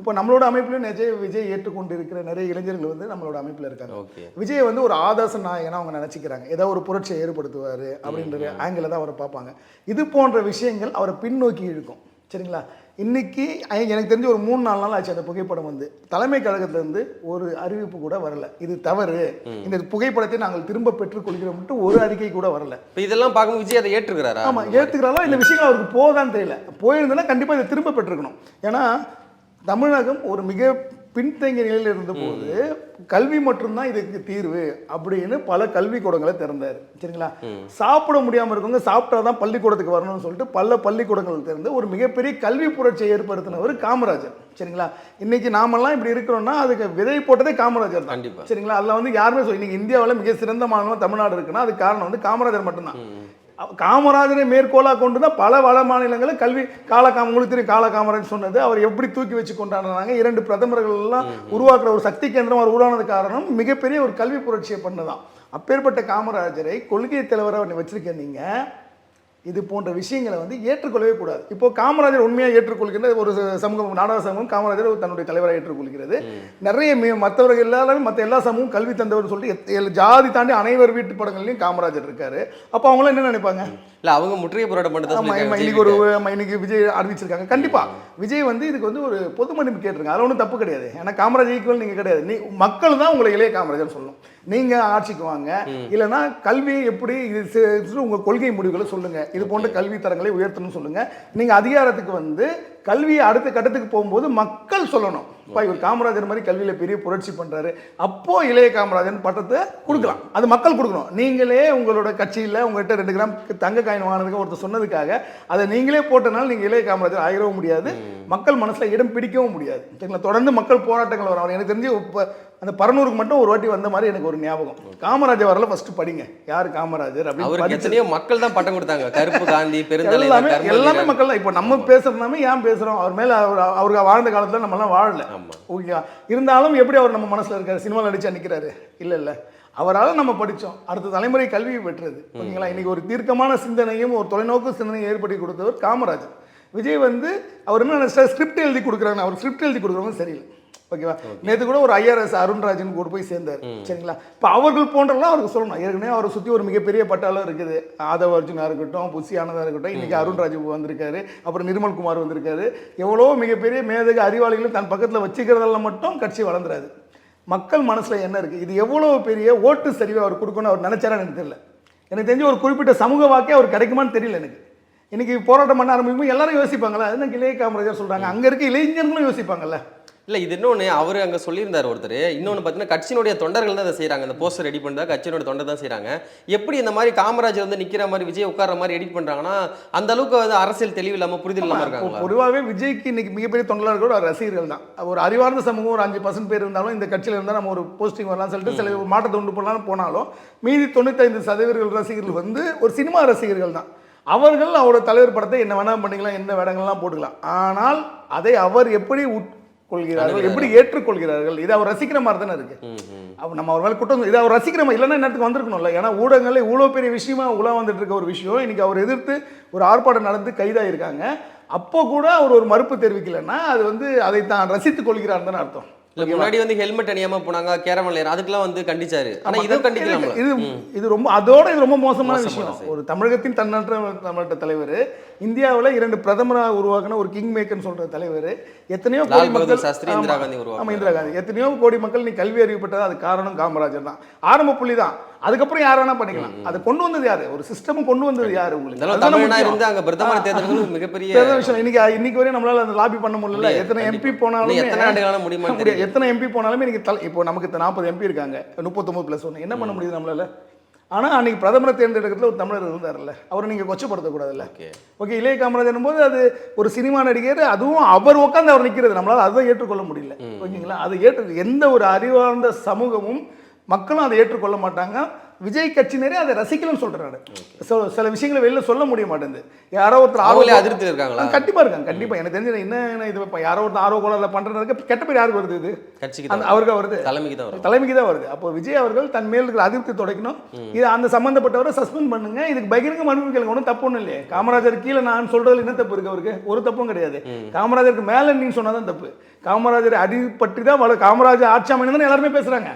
இப்போ நம்மளோட அமைப்புலயும் நிஜய் விஜய் ஏற்றுக்கொண்டு இருக்கிற நிறைய இளைஞர்கள் வந்து நம்மளோட அமைப்புல இருக்காங்க. விஜய் வந்து ஒரு ஆதாச நாயகனா அவங்க நினைச்சுக்கிறாங்க. ஏதோ ஒரு புரட்சியை ஏற்படுத்துவார் அப்படின்ற ஆங்கிள் தான் அவரை பார்ப்பாங்க. இது போன்ற விஷயங்கள் அவரை பின்னோக்கி இழுக்கும். சரிங்களா? இன்னைக்கு ஐ- எனக்கு தெரிஞ்சு ஒரு மூணு நாலு நாள் ஆச்சு அந்த புகைப்படம் வந்து. தலைமை கழகத்திலேருந்து ஒரு அறிவிப்பு கூட வரல. இது தவறு. இந்த புகைப்படத்தை நாங்கள் திரும்ப பெற்றுக்கொள்கிறோம்ட்டு ஒரு அறிக்கை கூட வரல. இப்போ இதெல்லாம் பார்க்கும்போது விஜய் அதை ஏற்றுக்கிறாரா? ஆமா ஏத்துக்கிறாரா இந்த விஷயங்கள் அவருக்கு போதான்னு தெரியல. போயிருந்தனா கண்டிப்பா இதை திரும்ப பெற்றிருக்கணும் ஏன்னா தமிழகம் ஒரு மிக பின்தங்கிய நிலையில் இருந்தபோது கல்வி மட்டும்தான் இதுக்கு தீர்வு அப்படின்னு பல கல்விக்கூடங்களை திறந்தார். சரிங்களா? சாப்பிட முடியாம இருக்கவங்க சாப்பிட்டாதான் பள்ளிக்கூடத்துக்கு வரணும்னு சொல்லிட்டு பல பள்ளிக்கூடங்கள் திறந்து ஒரு மிகப்பெரிய கல்வி புரட்சியை ஏற்படுத்தினவர் காமராஜர். சரிங்களா? இன்னைக்கு நாமெல்லாம் இப்படி இருக்கிறோம்னா அதுக்கு விதை போட்டதே காமராஜர் தான். சரிங்களா? அதில் வந்து யாருமே சொல்லி இந்தியாவில் மிக சிறந்த மாநிலம் தமிழ்நாடு இருக்குன்னா அதுக்கு காரணம் வந்து காமராஜர் மட்டும்தான். காமராஜரை மேற்கோளாக கொண்டு தான் பல வட மாநிலங்களில் கல்வி காலகாம உங்களுக்கு தெரியும் கால காமராஜர் சொன்னது. அவர் எப்படி தூக்கி வச்சு கொண்டாடுறாங்க இரண்டு பிரதமர்கள் எல்லாம் உருவாக்குற ஒரு சக்தி கேந்திரம் அவர் உருவானது காரணம் மிகப்பெரிய ஒரு கல்வி புரட்சியை பண்ணதான். அப்பேற்பட்ட காமராஜரை கொள்கை தலைவராக வச்சிருக்க நீங்க. இது போன்ற விஷயங்களை வந்து ஏற்றுக்கொள்ளவே கூடாது. இப்போ காமராஜர் உண்மையாக ஏற்றுக்கொள்கின்ற ஒரு சமூகம் நாடக சமூகம் காமராஜர் தன்னுடைய தலைவராக ஏற்றுக்கொள்கிறது. நிறைய மற்றவர்கள் எல்லாரும் மற்ற எல்லா சமூகம் கல்வி தந்தவர் சொல்லிட்டு ஜாதி தாண்டி அனைவர் வீட்டு படங்கள்லையும் காமராஜர் இருக்காரு. அப்போ அவங்களாம் என்ன நினைப்பாங்க? இல்ல அவங்க முற்றுகை போராட்டம் ஆமா, இன்னைக்கு ஒரு இன்னைக்கு விஜய் அறிவிச்சிருக்காங்க. கண்டிப்பா. விஜய் வந்து இதுக்கு வந்து ஒரு பொது மன்னிப்பு கேட்டிருங்க அதில் ஒன்றும் தப்பு கிடையாது. ஏன்னா காமராஜர் ஈக்குவல் நீங்க கிடையாது. நீ மக்கள் தான் உங்களை இளைய காமராஜர் சொல்லணும். நீங்க ஆட்சிக்கு வாங்க. இல்லைன்னா கல்வியை எப்படி இது சி- இது உங்க கொள்கை முடிவுகளை சொல்லுங்க. இது போன்ற கல்வி தரங்களை உயர்த்தணும்னு சொல்லுங்க. நீங்க அதிகாரத்துக்கு வந்து கல்வியை அடுத்த கட்டத்துக்கு போகும்போது மக்கள் சொல்லணும். அப்பா இவர் காமராஜர் மாதிரி கல்வியில பெரிய புரட்சி பண்றாரு. அப்போ இளைய காமராஜர் பட்டத்தை கொடுக்கலாம். அது மக்கள் கொடுக்கணும். நீங்களே உங்களோட கட்சியில் உங்கள்கிட்ட ரெண்டு கிராம் தங்க காயின் வாங்கினதுக்கு ஒருத்தர் சொன்னதுக்காக அதை நீங்களே போட்டனால நீங்கள் இளைய காமராஜர் ஆயிரவும் முடியாது. மக்கள் மனசுல இடம் பிடிக்கவும் முடியாது. சரிங்களா? தொடர்ந்து மக்கள் போராட்டங்கள் வரும். எனக்கு தெரிஞ்சு இப்போ அந்த பரனூருக்கு மட்டும் ஒரு வாட்டி வந்த மாதிரி எனக்கு ஒரு ஞாபகம். காமராஜர் வரல ஃபர்ஸ்ட் படிங்க. யார் காமராஜர் அப்படின்னு மக்கள் தான் பட்டம் கொடுத்தாங்க. கருப்பு காந்தி எல்லாமே எல்லாமே. மக்கள் தான். இப்போ நம்ம பேசுறதுனாமே ஏன் பேசுறோம்? அவர் மேல அவர் அவருக்கு வாழ்ந்த காலத்துல நம்ம எல்லாம் வாழல. ஓகேவா இருந்தாலும் எப்படி அவர் நம்ம மனசுல இருக்காரு? சினிமாவில் நடிச்சா நிக்கிறாரு? இல்ல இல்ல. அவரால் நம்ம படிச்சோம். அடுத்த தலைமுறை கல்வி பெற்றது. ஓகேங்களா? இன்னைக்கு ஒரு தீர்க்கமான சிந்தனையும் ஒரு தொலைநோக்கு சிந்தனையும் ஏற்படுத்தி கொடுத்தவர் காமராஜர். விஜய் வந்து அவர் என்ன ஸ்கிரிப்ட் எழுதி கொடுக்குறாங்க அவர் ஸ்கிரிப்ட் எழுதி கொடுக்குறவங்க சரியில்லை. ஓகேவா? நேற்று கூட ஒரு ஐஆர்எஸ் அருண்ராஜன் கூட போய் சேர்ந்தார். சரிங்களா? இப்போ அவர்கள் போன்றெல்லாம் அவருக்கு சொல்லணும். ஏற்கனவே அவரை சுற்றி ஒரு மிகப்பெரிய பட்டாளம் இருக்குது. ஆதவ அர்ஜுனா இருக்கட்டும் புசி ஆனதா இருக்கட்டும் இன்னைக்கு அருண்ராஜ் வந்திருக்காரு. அப்புறம் நிர்மல்குமார் வந்திருக்காரு. எவ்வளோ மிகப்பெரிய மேதக அறிவாளிகளும் தன் பக்கத்தில் வச்சுக்கிறதெல்லாம் மட்டும் கட்சி வளர்ந்துராது மக்கள் மனசில் என்ன இருக்குது இது எவ்வளோ பெரிய ஓட்டு சரிவை அவர் கொடுக்கணும்னு அவர் நினைச்சாரான்னு எனக்கு தெரியல. எனக்கு தெரிஞ்சு ஒரு குறிப்பிட்ட சமூக வாக்கே அவர் கிடைக்குமான்னு தெரியல எனக்கு. இன்னைக்கு போராட்டம் பண்ண ஆரம்பிக்கும் எல்லாரும் யோசிப்பாங்களா என்ன இளைய காமராஜர் சொல்றாங்க. அங்க இருக்க இளைஞர்களும் யோசிப்பாங்கல்ல. இல்ல இது இன்னொன்னு அவரு அங்க சொல்லியிருந்தார் ஒருத்தர். இன்னொன்னு பாத்தீங்கன்னா கட்சியினுடைய தொண்டர்கள் தான் அதை செய்றாங்க. இந்த போஸ்டர் ரெடி பண்ணதா கட்சியினுடைய தொண்டர் தான் செய்றாங்க. எப்படி இந்த மாதிரி காமராஜர் வந்து நிக்கிற மாதிரி விஜய் உட்கார்ற மாதிரி எடிட் பண்றாங்கன்னா அந்த அளவுக்கு வந்து அரசியல் தெளிவு இல்லாம புரிதல் இல்லாம இருக்காங்களா? பொதுவாகவே விஜய்க்கு இன்னைக்கு மிகப்பெரிய தொண்டர்கள் ஒரு ரசிகர்கள் தான். ஒரு அறிவார்ந்த சமூகம் ஒரு அஞ்சு பர்சன்ட் பேர் இருந்தாலும் இந்த கட்சியில் இருந்தால் நம்ம ஒரு போஸ்டிங் வரலாம் சொல்லிட்டு சில மாற்றத்தை உண்டு பண்ணலாம்னு போனாலும் மீதி தொண்ணூத்தைந்து சதவீதர்கள் ரசிகர்கள் வந்து ஒரு சினிமா ரசிகர்கள் தான். அவர்கள் அவரோட தலைவர் படத்தை என்ன வேணா பண்ணிக்கலாம் என்ன வேடங்கள்லாம் போட்டுக்கலாம். ஆனால் அதை அவர் எப்படி உட்கொள்கிறார்கள் எப்படி ஏற்றுக்கொள்கிறார்கள் இது அவர் ரசிக்கிற மாதிரி தானே இருக்கு. அப்ப நம்ம அவர் மேல குற்றம் இதை அவர் ரசிக்கிற மாதிரி இல்லைன்னா நேரத்துக்கு வந்திருக்கணும்ல. ஏன்னா ஊடகங்கள்ல இவ்வளோ பெரிய விஷயமா உலா வந்துட்டு இருக்க ஒரு விஷயம். இன்னைக்கு அவர் எதிர்த்து ஒரு ஆர்ப்பாட்டம் நடந்து கைதாயிருக்காங்க அப்போ கூட அவர் ஒரு மறுப்பு தெரிவிக்கலைன்னா அது வந்து அதை தான் ரசித்துக் கொள்கிறார் தானே அர்த்தம். இல்ல முன்னாடி வந்து ஹெல்மெட் அணியாம போனாங்க லேயர். அதுக்கெல்லாம் வந்து கண்டிச்சாரு. ஆனா இதுவும் கண்டிக்கலாம்ல இது இது ரொம்ப அதோட இது ரொம்ப மோசமான விஷயம். ஒரு தமிழகத்தின் தன்னற்ற தமிழ்நாட்டு தலைவர் இந்தியாவில் இரண்டு பிரதமராக உருவாக்கின ஒரு கிங் மேக்கர்னு சொல்ற தலைவர் எத்தனையோ கோடி மக்கள் சாஸ்திரி இந்திரா. காந்தி ஆமா உருவாக்குனாரு. இந்திரா காந்தி. எத்தனையோ கோடி மக்கள் நீ கல்வி அறிவுப்பட்டது அது காரணம் காமராஜர் தான். ஆரம்ப புள்ளி தான் அதுக்கப்புறம் யார் வேணா பண்ணிக்கலாம். அதை கொண்டு வந்தது யாரு? ஒரு சிஸ்டம் கொண்டு வந்தது யாரு உங்களுக்கு. இருந்து அங்க பிரதமர் தேர்தலுக்கு மிகப்பெரிய <laughs> பெரிய விஷயம். இன்னைக்கு இன்னைக்கு வரையும் நம்மளால அந்த லாபி பண்ண முடியல. எத்தனை எம்பி. போனாலும் எத்தனை ஆண்டுகளால முடியாது. எத்தனை எம்பி போனாலுமே இன்னைக்கு இப்போ நமக்கு நாற்பது எம்பி இருக்காங்க. முப்பத்தொம்பது ப்ளஸ் ஒன்று என்ன பண்ண முடியுது நம்மளால? ஆனா அன்னைக்கு பிரதமரை தேர்ந்தெடுக்கிறதுல ஒரு தமிழர் இருந்தார்ல அவரை நீங்க கொச்சப்படுத்தக்கூடாதுல்ல. ஓகே. ஓகே இளைய காமராஜர் போது அது ஒரு சினிமா நடிகர் அதுவும் அவர் உட்காந்து அவர் நிற்கிறது நம்மளால அதை ஏற்றுக்கொள்ள முடியல. ஓகேங்களா? அதை ஏற்று எந்த ஒரு அறிவார்ந்த சமூகமும் மக்களும் அதை ஏற்றுக்கொள்ள மாட்டாங்க. விஜய் கட்சியினரே அதை ரசிக்கலன்னு சொல்றாரு. சில- சில விஷயங்களை வெளியில சொல்ல முடிய மாட்டேங்குது. யாரோ ஒருத்தர் ஆர்வம் அதிருப்தி இருக்காங்களா? ஆ, கண்டிப்பா இருக்காங்க கண்டிப்பா. எனக்கு தெரிஞ்சு என்ன இது யாரோ ஒருத்தர் ஆர்வ கோளாறுல பண்றதுக்கு கெட்ட பேர் யாருக்கு வருது இது? கட்சிக்கு அந்த தான் அவருக்கு வருது. தலைமைக்கு தான் தலைமைக்கு தான் வருது. அப்போ விஜய் அவர்கள் தன் மேல் இருக்கிற அதிருப்தி துடைக்கணும். இது அந்த சம்பந்தப்பட்டவரை சஸ்பெண்ட் பண்ணுங்க. இதுக்கு பகிரங்க மனுப்பு கேளுங்க ஒன்றும் தப்பு ஒன்றும் இல்லையே. காமராஜர் கீழே நான் சொல்றதுல என்ன தப்பு இருக்கு அவருக்கு? ஒரு தப்பும் கிடையாது. காமராஜருக்கு மேல நீ சொன்னாதான் தப்பு. காமராஜர் அடிபட்டு தான் வள காமராஜர் ஆட்சி அமைன்னு தானே எல்லாருமே பேசுறாங்க.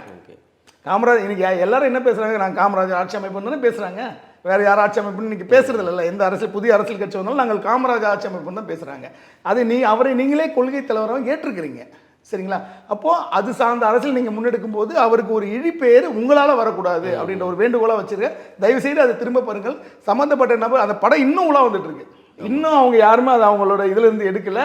இன்னைக்கு யா- எல்லாரும் என்ன பேசுறாங்க? நான் காமராஜர் ஆட்சி அமைப்புன்னு தானே பேசுறாங்க. வேற யார் ஆட்சி அமைப்புன்னு இன்னைக்கு பேசுறது இல்ல. எந்த அரசியல் புதிய அரசியல் கட்சி வந்தாலும் நாங்கள் காமராஜர் ஆட்சி அமைப்புன்னு தான் பேசுறாங்க. அது நீ அவரை நீங்களே கொள்கை தலைவராக ஏற்றுக்கிறீங்க. சரிங்களா? அப்போ அது சார்ந்த அரசியல் நீங்க முன்னெடுக்கும் போது அவருக்கு ஒரு இழிப்பெயர் உங்களால வரக்கூடாது அப்படின்ற ஒரு வேண்டுகோளா வச்சிருக்க தயவு செய்து அதை திரும்ப பாருங்கள். சம்பந்தப்பட்ட நபர் அந்த படம் இன்னும் உலா வந்துட்டு இருக்கு இன்னும் அவங்க யாருமே அதை அவங்களோட இதுல இருந்து எடுக்கல.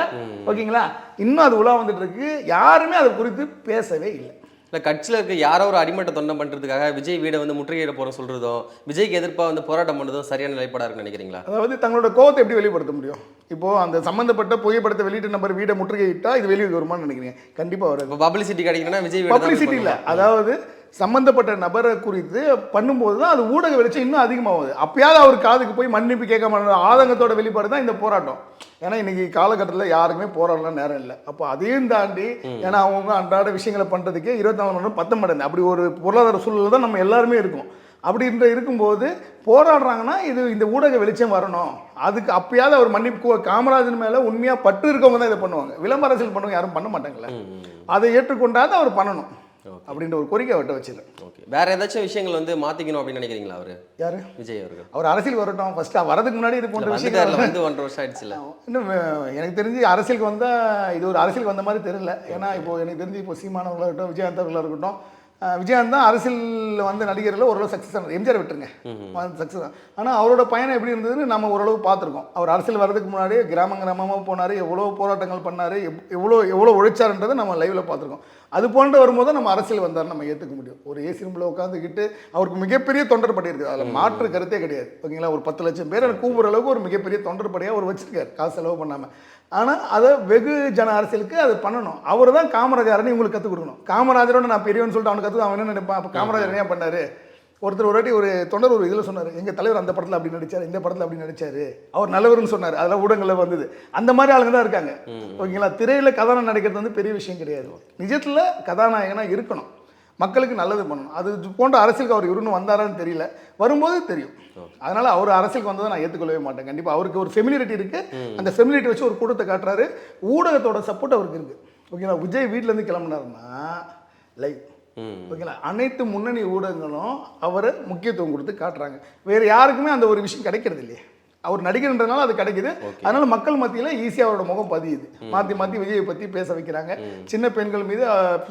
ஓகேங்களா? இன்னும் அது உலா வந்துட்டு இருக்கு யாருமே அதை குறித்து பேசவே இல்லை. இல்ல கட்சியில இருக்க யாரோ ஒரு அடிமட்ட தொண்டை பண்றதுக்காக விஜய் வீடை வந்து முற்றுகையிட போற சொல்றதும் விஜய்க்கு எதிர்ப்பா வந்து போராட்டம் பண்றதும் சரியான நிலைப்பாடா இருக்குன்னு நினைக்கிறீங்களா? அதாவது தங்களோட கோவத்தை எப்படி வெளிப்படுத்த முடியும்? இப்போ அந்த சம்பந்தப்பட்ட புகைப்படத்தை வெளியிட்ட நபர் வீடை முற்றுகையிட்டா இது வெளியே வருமான்னு நினைக்கிறீங்க. கண்டிப்பா வராது. இப்போ பப்ளிசிட்டி கிடைக்கணும்னா விஜய் பப்ளிசிட்டி இல்ல. அதாவது சம்பந்தப்பட்ட நபரை குறித்து பண்ணும்போது தான் அது ஊடக வெளிச்சம் இன்னும் அதிகமாகுது. அப்பயாவது அவர் காதுக்கு போய் மன்னிப்பு கேட்க மாட்டாங்க ஆதங்கத்தோட வெளிப்பாடு தான் இந்த போராட்டம். ஏன்னா இன்னைக்கு காலகட்டத்தில் யாருக்குமே போராடலாம் நேரம் இல்லை. அப்போ அதையும் தாண்டி ஏன்னா அவங்க அன்றாட விஷயங்களை பண்ணுறதுக்கே இருபத்தி நாலு மணி நேரம் பத்த மாட்டேங்குது அப்படி ஒரு பொருளாதார சூழல் தான் நம்ம எல்லாருமே இருக்கும். அப்படின்ற இருக்கும்போது போராடுறாங்கன்னா இது இந்த ஊடக வெளிச்சம் வரணும். அதுக்கு அப்பயாவது அவர் மன்னிப்பு காமராஜர் மேலே உண்மையாக பற்று இருக்கவங்க தான் இதை பண்ணுவாங்க. விளம்பர அரசியல் பண்ணுவாங்க யாரும் பண்ண மாட்டாங்கல்ல. அதை ஏற்றுக்கொண்டாது அவர் பண்ணணும். அப்படின்ற ஒரு கோரிக்கை அவர்கிட்ட வச்சிருக்கேன் ஓகே வேற ஏதாச்சும் விஷயங்கள் வந்து மாத்திக்கணும் அப்படின்னு நினைக்கிறீங்களா அவரு? யாரு? விஜய் அவர்கள். அவர் அரசியல் வரட்டும். ஃபர்ஸ்ட் வரதுக்கு முன்னாடி இது போன்ற விஷயங்கள் வந்து ஒன்றரை வருஷம் ஆயிடுச்சுல. இன்னும் எனக்கு தெரிஞ்சு அரசியலுக்கு வந்தால் இது ஒரு அரசியலுக்கு வந்த மாதிரி தெரியல. ஏன்னா இப்போ எனக்கு தெரிஞ்சு இப்போ சீமானவர்களாக இருக்கட்டும் விஜயகாந்த் அவர்களாக இருக்கட்டும் விஜயகாந்த் தான் அரசியலில் வந்து நடிகரில் ஓரளவு சக்ஸஸ் ஆனது. எம்ஜிஆர் விட்டுருங்க. சக்ஸஸ் ஆனால் அவரோட பயணம் எப்படி இருந்ததுன்னு நம்ம ஓரளவு பார்த்துருக்கோம். அவர் அரசியல் வர்றதுக்கு முன்னாடி கிராம கிராமமாக போனார் எவ்வளோ போராட்டங்கள் பண்ணார் எவ்வளோ எவ்வளோ உழைச்சாருன்றதை நம்ம லைவில் பார்த்துருக்கோம். அது போன்ற வரும்போது நம்ம அரசியல் வந்தார் நம்ம ஏற்றுக்க முடியும். ஒரு ஏசி ரூமில் உட்காந்துக்கிட்டு அவருக்கு மிகப்பெரிய தொண்டர் படி இருக்குது. அதில் மாற்று கருத்தே கிடையாது. ஓகேங்களா? ஒரு பத்து லட்சம் பேர் எனக்கு கூப்பிடுற அளவுக்கு ஒரு மிகப்பெரிய தொண்டர் படையாக அவர் வச்சிருக்காரு. காசு செலவு பண்ணாமல் ஆனால் அதை வெகு ஜன அரசியலுக்கு அது பண்ணணும். அவர் தான் காமராஜர்னு இவங்களுக்கு கற்றுக் கொடுக்கணும். காமராஜரோட நான் பெரியவன்னு சொல்லிட்டு அவனுக்கு கற்று அவன் என்ன நினைப்பான்? அப்போ காமராஜர் என்ன பண்ணாரு? ஒருத்தர் ஒரு வாட்டி ஒரு தொண்டர் ஒரு இதில் சொன்னார் எங்கள் தலைவர் அந்த படத்தில் அப்படி நடிச்சார் இந்த படத்தில் அப்படி நடிச்சாரு. அவர் நல்லவர்னு சொன்னார். அதெல்லாம் ஊடகங்களில் வந்தது. அந்த மாதிரி ஆளுங்க தான் இருக்காங்க. ஓகேங்களா? திரையில் கதாநாயகன் நடிக்கிறது வந்து பெரிய விஷயம் கிடையாது. நிஜத்தில் கதாநாயகனாக இருக்கணும். மக்களுக்கு நல்லது பண்ணணும். அது போன்ற அரசியலுக்கு அவர் இவருன்னு வந்தாரான்னு தெரியல. வரும்போது தெரியும். அதனால அவர் அரசியலுக்கு வந்ததை நான் ஏற்றுக்கொள்ளவே மாட்டேன். கண்டிப்பாக அவருக்கு ஒரு ஃபெமிலிரிட்டி இருக்கு. அந்த ஃபெமிலிட்டி வச்சு ஒரு கூட்டத்தை காட்டுறாரு. ஊடகத்தோட சப்போர்ட் அவருக்கு இருக்கு. ஓகேங்களா? விஜய் வீட்டிலேருந்து கிளம்புனாருன்னா லைவ் ம் ஓகேங்களா? அனைத்து முன்னணி ஊடகங்களும் அவரை முக்கியத்துவம் கொடுத்து காட்டுறாங்க. வேற யாருக்குமே அந்த ஒரு விஷயம் கிடைக்கிறது இல்லையே. அவர் நடிகர்ன்றதுனால அது கிடைக்குது. அதனால மக்கள் மத்தியில் ஈஸியாக அவரோட முகம் பதியுது. மாற்றி மாற்றி விஜயை பற்றி பேச வைக்கிறாங்க. சின்ன பெண்கள் மீது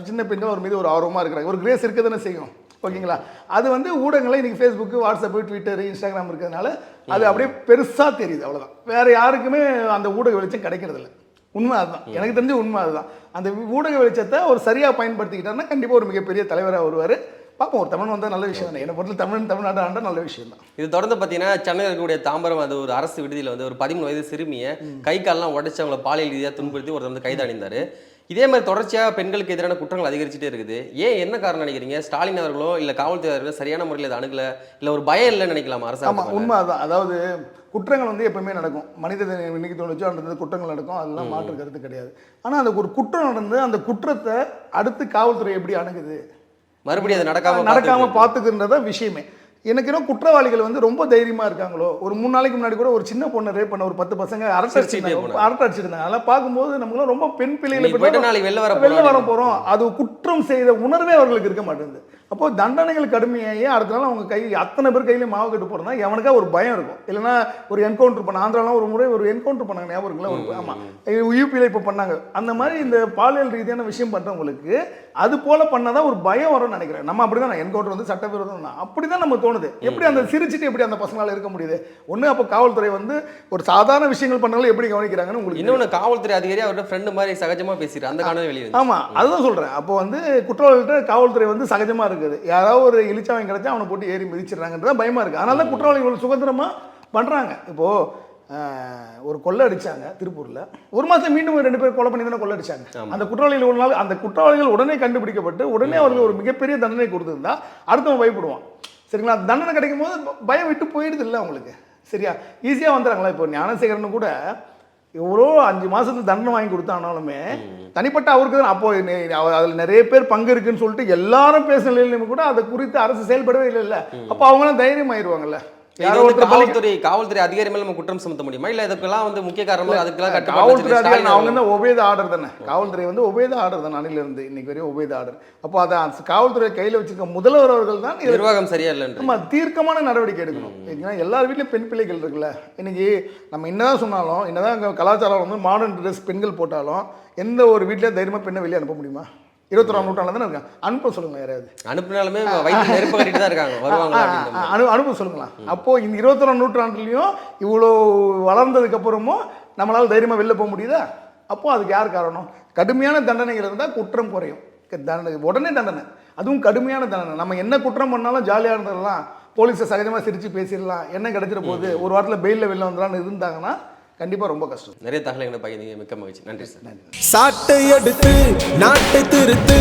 சின்ன பெண்கள் அவர் மீது ஒரு ஆர்வமாக இருக்கிறாங்க. ஒரு கிரேஸ் இருக்க தானே செய்யும். ஓகேங்களா? அது வந்து ஊடகங்களை இன்னைக்கு ஃபேஸ்புக்கு வாட்ஸ்அப்பு ட்விட்டர் இன்ஸ்டாகிராம் இருக்கிறதுனால அது அப்படியே பெருசாக தெரியுது. அவ்வளவுதான். வேற யாருக்குமே அந்த ஊடக வெளிச்சம் கிடைக்கிறது இல்ல உண்மை அதுதான் எனக்கு தெரிஞ்ச உண்மை அதுதான் அந்த ஊடக வெளிச்சத்தை ஒரு சரியாக பயன்படுத்திக்கிட்டாருன்னா கண்டிப்பாக ஒரு மிகப்பெரிய தலைவராக வருவார். பார்ப்போம் ஒரு தமிழ் வந்தால் நல்ல விஷயம் தானே? என்னை பொறுத்த தமிழ் தமிழ்நாடு ஆண்டா நல்ல விஷயம் தான். இது தொடர்ந்து பார்த்தீங்கன்னா சென்னையில் இருக்கக்கூடிய தாம்பரம் அது ஒரு அரசு விடுதியில் வந்து ஒரு பதிமூணு வயது சிறுமியை கை கால்லாம் உடைச்சு அவங்கள பாலியல் ரீதியாக துன்புறுத்தி ஒருத்தர் வந்து கைது அணிந்தார். இதே மாதிரி தொடர்ச்சியாக பெண்களுக்கு எதிரான குற்றங்கள் அதிகரிச்சுட்டே இருக்குது. ஏன் என்ன காரணம் நினைக்கிறீங்க? ஸ்டாலின் அவர்களோ இல்லை காவல்துறையினர்களோ சரியான முறையில் அதை அணுகல இல்லை ஒரு பயம் இல்லைன்னு நினைக்கலாமா அரசாங்கம் உண்மை அதுதான் அதாவது குற்றங்கள் வந்து எப்பவுமே நடக்கும். மனித இன்னைக்கு தோணுச்சோ அந்த குற்றங்கள் நடக்கும். அதெல்லாம் மாற்று கருத்து கிடையாது. ஆனால் அந்த ஒரு குற்றம் நடந்து அந்த குற்றத்தை அடுத்து காவல்துறை எப்படி அணுகுது? மறுபடியும் அது நடக்காம நடக்காம பார்த்துக்கிட்டு பார்த்துக்குன்றத விஷயமே. எனக்கு இன்னும் குற்றவாளிகள் வந்து ரொம்ப தைரியமா இருக்காங்களோ ஒரு மூணு நாளைக்கு முன்னாடி கூட ஒரு சின்ன பொண்ணை ரேப் பண்ண ஒரு பத்து பசங்க அரட்டை. அரட்டை அடிச்சிருந்தாங்க. அதெல்லாம் பார்க்கும்போது நம்மளாம் ரொம்ப பெண் பிள்ளைகளை வெளில வர வெளில வர போறோம். அது குற்றம் செய்த உணர்வே அவர்களுக்கு இருக்க மாட்டேங்குது. அப்போ தண்டனைகள் கடுமையாகி அடுத்த நாள் அவங்க கை அத்தனை பேர் கையில மாவு கட்டு போறதுனா எவனுக்கா ஒரு பயம் இருக்கும். இல்லைன்னா ஒரு என்கவுண்டர் பண்ண ஆந்திராலாம் ஒரு முறை ஒரு என்கவுண்டர் பண்ணாங்க ஞாபகம் இருக்குல்ல ஒரு ஆமா. யூபியில் இப்போ பண்ணாங்க. அந்த மாதிரி இந்த பாலியல் ரீதியான விஷயம் பண்றவங்களுக்கு அது போல பண்ணாதான் ஒரு பயம் வரும்னு நினைக்கிறேன். நம்ம அப்படிதான் என்கவுண்டர் வந்து சட்டவிரோதம் தான் அப்படிதான் நம்ம தோணுது. எப்படி அந்த சிரிச்சிட்டு எப்படி அந்த பசங்களால இருக்க முடியுது? ஒண்ணு அப்போ காவல்துறை வந்து ஒரு சாதாரண விஷயங்கள் பண்ணாலும் எப்படி கவனிக்கிறாங்கன்னு உங்களுக்கு இன்னொன்று காவல்துறை அதிகாரி அவரோட ஃப்ரெண்டு மாதிரி சகஜமா பேசிட்டு அந்த காணொலி வெளியே வந்து ஆமா. அதுதான் சொல்றேன். அப்போ வந்து குற்றவாளிகிட்ட காவல்துறை வந்து சகஜமா இருக்குது யாராவது ஒரு இழிச்சவன் கிடைச்சா அவனை போட்டு ஏறி மிதிச்சிடுறாங்கன்றது பயமா இருக்கு. அதனால தான் குற்றவாளிகள் சுதந்திரமா பண்றாங்க. இப்போ ஆஹ், ஒரு கொள்ளை அடிச்சாங்க திருப்பூர்ல. ஒரு மாசம் மீண்டும் ரெண்டு பேர் கொலை பண்ணி தானே கொள்ளை அடிச்சாங்க அந்த குற்றவாளிகள் ஒரு நாள் அந்த குற்றவாளிகள் உடனே கண்டுபிடிக்கப்பட்டு உடனே அவர்கள் ஒரு மிகப்பெரிய தண்டனை கொடுத்திருந்தா அடுத்தவன் பயப்படுவான். சரிங்களா? தண்டனை கிடைக்கும் போது பயம் விட்டு போயிடுது இல்லை அவங்களுக்கு. சரியா? ஈஸியாக வந்துடுறாங்களா இப்போ ஞானசேகரன் கூட எவ்வளோ அஞ்சு மாசத்துக்கு தண்டனை வாங்கி கொடுத்தானாலுமே தனிப்பட்ட அவருக்கு தான். அப்போ அதில் நிறைய பேர் பங்கு இருக்குன்னு சொல்லிட்டு எல்லாரும் பேசுன நிலையிலும் கூட அதை குறித்து அரசு செயல்படவே இல்லைல்ல. அப்போ அவங்களாம் தைரியம் ஆயிடுவாங்கல்ல காவல்துறை காவல்துறை அதிகாரி மேல நம்ம குற்றம் சுமத்த முடியுமா? இல்ல இதுக்கெல்லாம் வந்து முக்கிய காரணமாக அதுக்கெல்லாம் காவல்துறை அதிகாரி அவங்க ஒபேத ஆர்டர் தானே? காவல்துறை வந்து ஒபேத ஆர்டர் தானே அணிலிருந்து இன்னைக்கு வரையும் ஒபேத ஆர்டர். அப்போ அதை காவல்துறை கையில் வச்சிருக்க முதல்வர் அவர்கள் தான் நிர்வாகம் சரியா இல்லைன்ற நம்ம தீர்க்கமான நடவடிக்கை எடுக்கணும். ஏன்னா எல்லார் வீட்லயும் பெண் பிள்ளைகள் இருக்குல்ல. இன்னைக்கு நம்ம என்னதான் சொன்னாலும் என்னதான் கலாச்சாரம் வந்து மாடர்ன் ட்ரெஸ் பெண்கள் போட்டாலும் எந்த ஒரு வீட்லயும் தைரியமா பெண்ணை வெளியே அனுப்ப முடியுமா? இருபத்தொராம் நூற்றாண்டுல தானே இருக்காங்க. அனுப்ப சொல்லுங்க யாராவது அனுப்புனாலுமே வயிற்று நெருப்பு கட்டிட்டு தான் இருக்காங்க. ஆ, அனு அனுப்ப சொல்லுங்களேன். அப்போ இந்த இருபத்தொராம் நூற்றாண்டுலையும் இவ்வளோ வளர்ந்ததுக்கு அப்புறமும் நம்மளால தைரியமா வெளில போக முடியுதா? அப்போ அதுக்கு யார் காரணம்? கடுமையான தண்டனைகள் இருந்தால் குற்றம் குறையும். தண்டனை உடனே தண்டனை. அதுவும் கடுமையான தண்டனை. நம்ம என்ன குற்றம் பண்ணாலும் ஜாலியாக இருந்துடலாம். போலீஸை சகஜமாக சிரித்து பேசிடலாம். என்ன கிடைச்சிட போகுது? ஒரு வாரத்தில் பெயிலில் வெளில வந்துடலாம்னு இருந்தாங்கன்னா கண்டிப்பாக ரொம்ப கஷ்டம். நிறைய தகவல்களை பகிர்ந்தீங்க. மிக்க மகிழ்ச்சி. நன்றி சார் சாட்டை எடுத்து நாட்டை திருத்து.